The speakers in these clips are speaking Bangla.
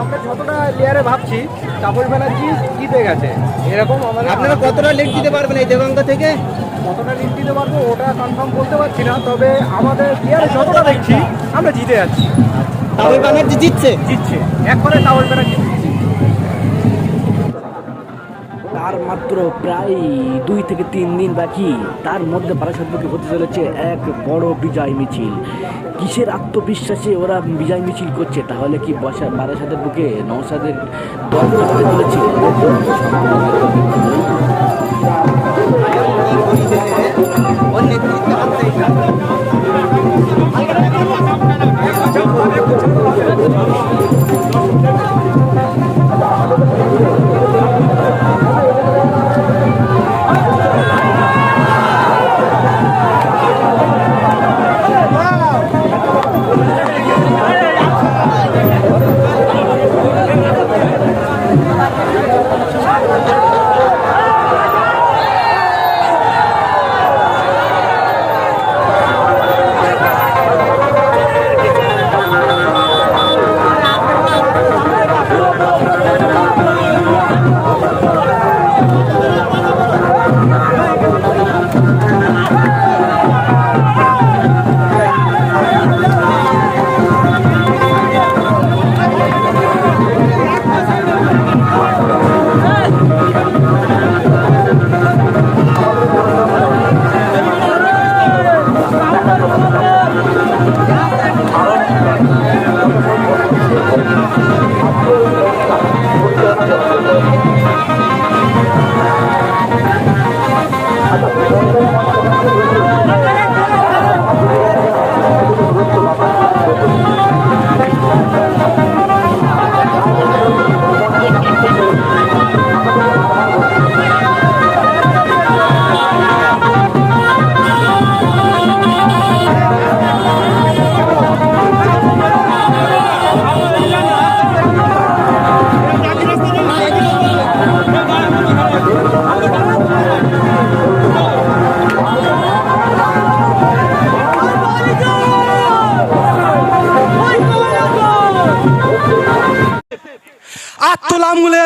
আমরা যতটা লেয়ারে ভাবছি তাপস ব্যানার্জি জিতে গেছে এরকম আমাদের আপনারা কতটা লিড দিতে পারবেন এই দেবাঙ্গ থেকে? কতটা লিড দিতে পারব ওটা কনফার্ম বলতে পারছি না তবে আমাদের লেয়ারে যতটা দেখছি আমরা জিতে যাচ্ছি। তাপস ব্যানার্জি জিতছে? জিতছে। এক করে তাপস ব্যানার্জি মাত্র প্রায় দুই থেকে তিন দিন বাকি। তার মধ্যে বারাসাতকে হতে চলেছে এক বড় বিজয় মিছিল। কিসের আত্মবিশ্বাসে ওরা বিজয় মিছিল করছে? তাহলে কি বসা বারাসাতের বুকে নৌসাদের দল চলেছে?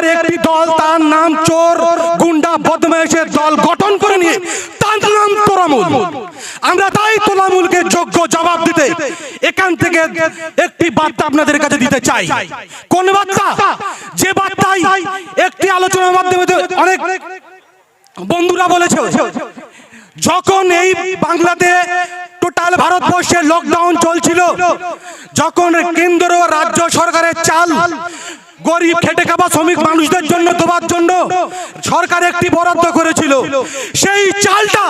আত্মলামুলের একটি দল, তার নাম চোর, গুন্ডা, বদমাইশের দল গঠন করে নিয়ে তার নাম তোলামুল। আমরা তাই তোলামুলকে যোগ্য জবাব দিতে এখান থেকে একটি বার্তা আপনাদের কাছে দিতে চাই। কোন বার্তা? যে বার্তায় একটি আলোচনার মাধ্যমে অনেক বন্ধুরা বলেছে, যখন এই বাংলাতে টোটাল ভারতবর্ষে লকডাউন চলছিল, যখন কেন্দ্র রাজ্য সরকারের চাল গরিব খেটে খাওয়া শ্রমিক মানুষদের জন্য দেওয়ার জন্য সরকার একটি বরাদ্দ করেছিল। সেই চালটা,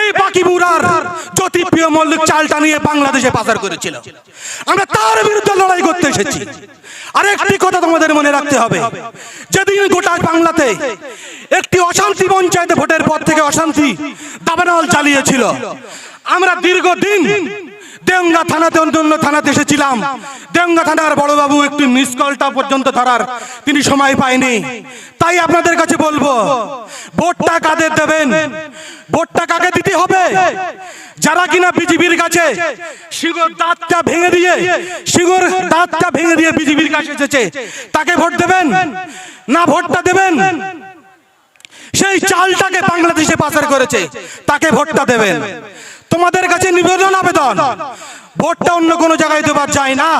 এই বাকিবুরার জ্যোতিপ্রিয় মল্লিক চালটা নিয়ে বাংলাদেশে পাচার করেছিল। আমরা তার বিরুদ্ধে লড়াই করতে এসেছি। আরেকটি কথা তোমাদের মনে রাখতে হবে। যেদিন গোটা বাংলাতে একটি অশান্তি পঞ্চায়েত ভোটের পর থেকে অশান্তি দাবানল চালিয়েছিল। আমরা দীর্ঘদিন দেওঙ্গা থানাতে অন্য থানাতে এসেছিলাম। দেওঙ্গা থানার বড়বাবু একটি মিস কলটা পর্যন্ত ধরার তিনি সময় পায়নি। তাই আপনাদের কাছে বলব, ভোটটা কাদের দেবেন? ভোটটা কাকে দিতে হবে? যারা কিনা বিজেপির কাছে শিগর দাঁতটা ভেঙে দিয়ে শিগর দাঁতটা ভেঙে দিয়ে বিজেপির কাছে এসেছে, তাকে ভোট দেবেন? না ভোটটা দেবেন? সেই চালটাকে বাংলাদেশে পাচার করেছে, তাকে ভোটটা দেবেন। তোমাদের কাছে নিবেদন আবেদন। ভোটটা অন্য কোনো জায়গায় দেবার যায় না।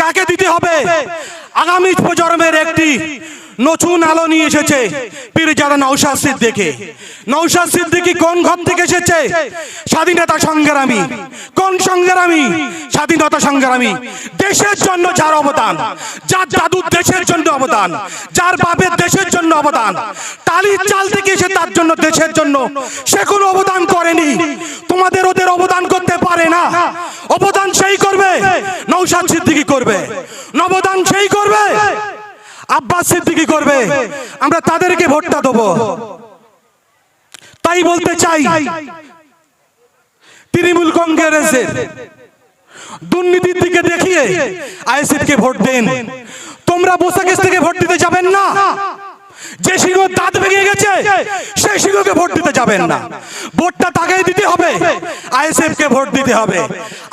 কাকে দিতে হবে? আগামী প্রজন্মের একটি নতুন আলো নিয়ে এসেছে। পীরজাদা নৌশাদ সিদ্দিকে। নৌশাদ সিদ্দিকি কোন ঘর থেকে এসেছে? স্বাধীনতা সংগ্রামী। কোন সংগ্রামী? স্বাধীনতা সংগ্রামী। দেশের জন্য যার অবদান, যার দাদুর দেশের জন্য অবদান, যার বাপের দেশের জন্য অবদান টালির চাল থেকে এসে তার জন্য দেশের জন্য সে কোনো অবদান করেনি। তোমাদের ওদের অবদান করতে পারে না। অবদান সেই করবে নৌশাদ সিদ্দিকি করবে। নবদান সেই করবে আব্বাস সিদ্দিকি করবে। আমরা তাদেরকে ভোটটা দেবো। তাই বলতে চাই, তৃণমূল কংগ্রেসের দুর্নীতির দিকে দেখিয়ে আইএসএফ কে ভোট দেন। তোমরা বোসাকেশ থেকে ভোট দিতে যাবেন না। যে সিংহ দাঁত ভেঙে গেছে, সেই সিংহকে ভোট দিতে যাবেন না। ভোটটা তাকেই দিতে হবে আইএসএফ কে ভোট দিতে হবে।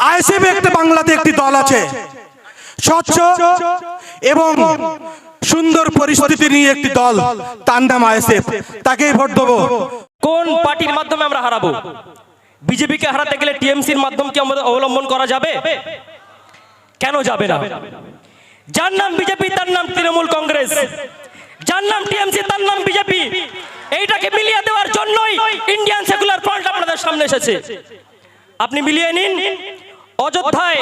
আইএসএফ একটা বাংলাতে একটি দল আছে, স্বচ্ছ এবং সুন্দর পরিস্থিতি নিয়ে একটি দল তার নাম আইএসএফ তাকেই ভোট দেবো। কোন পার্টির মাধ্যমে আমরা হারাবো? বিজেপিকে হারাতে গেলে টিএমসির মাধ্যম কি আমাদের অবলম্বন করা যাবে? কেন যাবে না? যার নাম বিজেপি, তার নাম তৃণমূল কংগ্রেস। যার নাম টিএমসি, তার নাম বিজেপি। এইটাকে মিলিয়ে দেওয়ার জন্যই ইন্ডিয়ান সেকুলার ফ্রন্ট আপনাদের সামনে এসেছে। আপনি মিলিয়ে নিন। অযোধ্যায়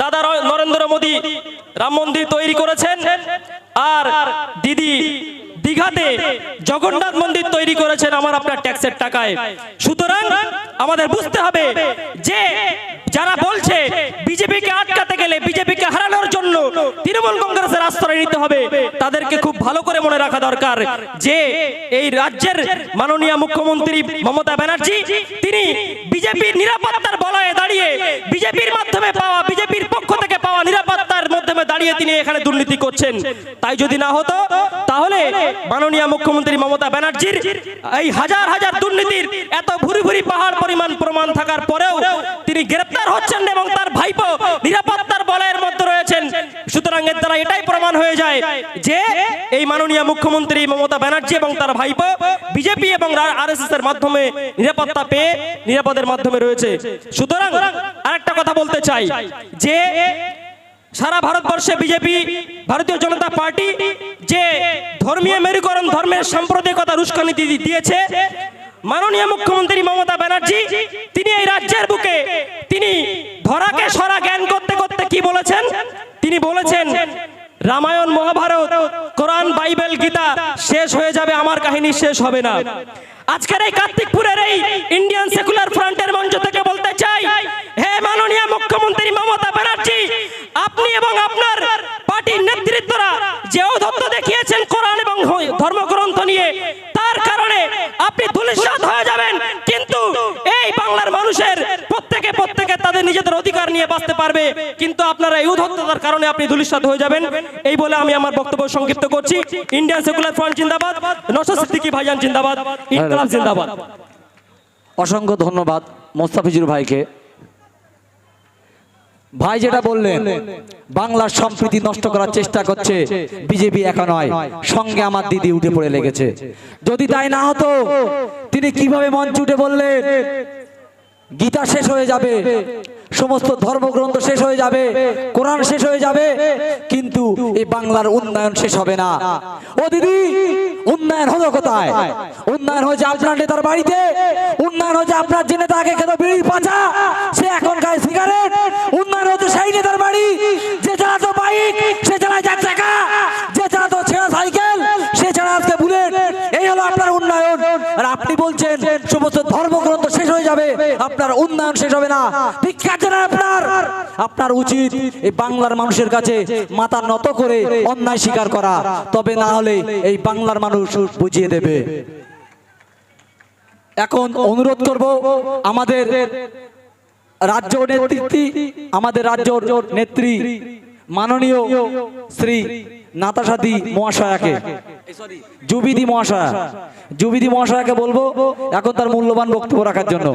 দাদা নরেন্দ্র মোদী রাম মন্দির তৈরি করেছেন আর দিদি দীঘাতে জগন্নাথ মন্দির তৈরি করেছেন আমার আপনার ট্যাক্সের টাকায়। সুতরাং আমাদের বুঝতে হবে যে যারা বলছে বিজেপিকে আটকাতে গেলে বিজেপিকে হারানোর জন্য তৃণমূল কংগ্রেসের আশ্রয় নিতে হবে, তাদেরকে খুব ভালো করে মনে রাখা দরকার যে এই রাজ্যের মাননীয় মুখ্যমন্ত্রী মমতা ব্যানার্জি, তিনি বিজেপির নিরাপত্তার বলয়ে দাঁড়িয়ে বিজেপির মাধ্যমে পাওয়া, বিজেপির দাঁড়িয়ে তিনি এখানে দুর্নীতি করছেন। তাই যদি না হতো, তাহলে মাননীয় মুখ্যমন্ত্রী মমতা ব্যানার্জির এই হাজার হাজার দুর্নীতির এত ভুরি ভুরি পাহাড় পরিমাণ প্রমাণ থাকার পরেও তিনি গ্রেপ্তার হচ্ছেন এবং তার ভাইপো নিরাপত্তার বলয়ের মধ্যে রয়েছেন। সুতরাং এর দ্বারা এটাই প্রমাণ হয়ে যায় যে এই মাননীয় মুখ্যমন্ত্রী মমতা ব্যানার্জি এবং তার ভাইপো বিজেপি এবং আরএসএস এর মাধ্যমে নিরাপত্তা পেয়ে নিরাপদের মাধ্যমে রয়েছে। সুতরাং আরেকটা কথা বলতে চাই যে সারা ভারতবর্ষে বিজেপি, ভারতীয় জনতা পার্টি যে ধর্মীয় মেরুকরণ, ধর্মের সাম্প্রদায়িকতা উস্কানি দি- দিয়েছে, মাননীয় মুখ্যমন্ত্রী মমতা ব্যানার্জি, তিনি এই রাজ্যের বুকে, তিনি ধরাকে সরা জ্ঞান করতে করতে কি বলেছেন? তিনি বলেছেন, রামায়ণ, মহাভারত, কোরআন, বাইবেল, গীতা শেষ হয়ে যাবে, আমার কাহিনী শেষ হবে না। আজকের এই কার্তিকপুরের এই ইন্ডিয়ান সেকুলার ফ্রন্টের মঞ্চ থেকে বলতে চাই, হে মাননীয় মুখ্যমন্ত্রী মমতা ব্যানার্জি আপনি এবং আপনার পার্টির নেতৃত্বরা যে ঔদ্ধত্য দেখিয়েছেন কোরআন এবং ধর্মগ্রন্থ নিয়ে, তার কারণে আপনি ধুলিসাৎ হয়ে যাবেন। কিন্তু এই বাংলার মানুষের প্রত্যেকে প্রত্যেকে তাদের নিজেদের অধিকার নিয়ে বাঁচতে পারবে। কিন্তু আপনারা এই উদ্ধত্ততার কারণে আপনি ধুলিসাৎ হয়ে যাবেন। এই বলে আমি আমার বক্তব্য সংক্ষিপ্ত করছি। ইন্ডিয়ান সেকুলার ফ্রন্ট জিন্দাবাদ নশো সিদ্দিকি ভাইজান জিন্দাবাদ, ইনকলাব জিন্দাবাদ। অসংখ্য ধন্যবাদ মোস্তাফিজুর ভাইকে। ভাই যেটা বললেন বাংলার সম্প্রীতি নষ্ট করার চেষ্টা করছে বিজেপি একা নয় সঙ্গে আমার দিদি উঠে পড়ে লেগেছে। যদি তাই না হতো তিনি কীভাবে মঞ্চে উঠে বললেন গীতা শেষ হয়ে যাবে সমস্ত ধর্মগ্রন্থ শেষ হয়ে যাবে কোরআন শেষ হয়ে যাবে কিন্তু এই বাংলার উন্নয়ন শেষ হবে না। ও দিদি উন্নয়ন হলো কোথায়? উন্নয়ন হয়েছে আপনার নেতার বাড়িতে উন্নয়ন হয়েছে আপনার যে নেতা আগে খেত বিড়ি পাচা ধর্মগ্রন্থ শেষ হয়ে যাবে আপনার উন্নয়ন শেষ হবে না। ভিক্ষা আপনার? আপনার। উচিত এই বাংলার মানুষের কাছে মাথা নত করে অন্যায় স্বীকার করা। তবে না হলে এই বাংলার মানুষ বুঝিয়ে দেবে। এখন অনুরোধ করব আমাদের রাজ্য নেতৃত্বে আমাদের রাজ্য নেত্রী মাননীয় শ্রী নাতাসাদি মহাশয়াকে। জুবিদি মহাশয়া। জুবিদি মহাশয়াকে বলব এখন তার মূল্যবান বক্তব্য রাখার জন্য।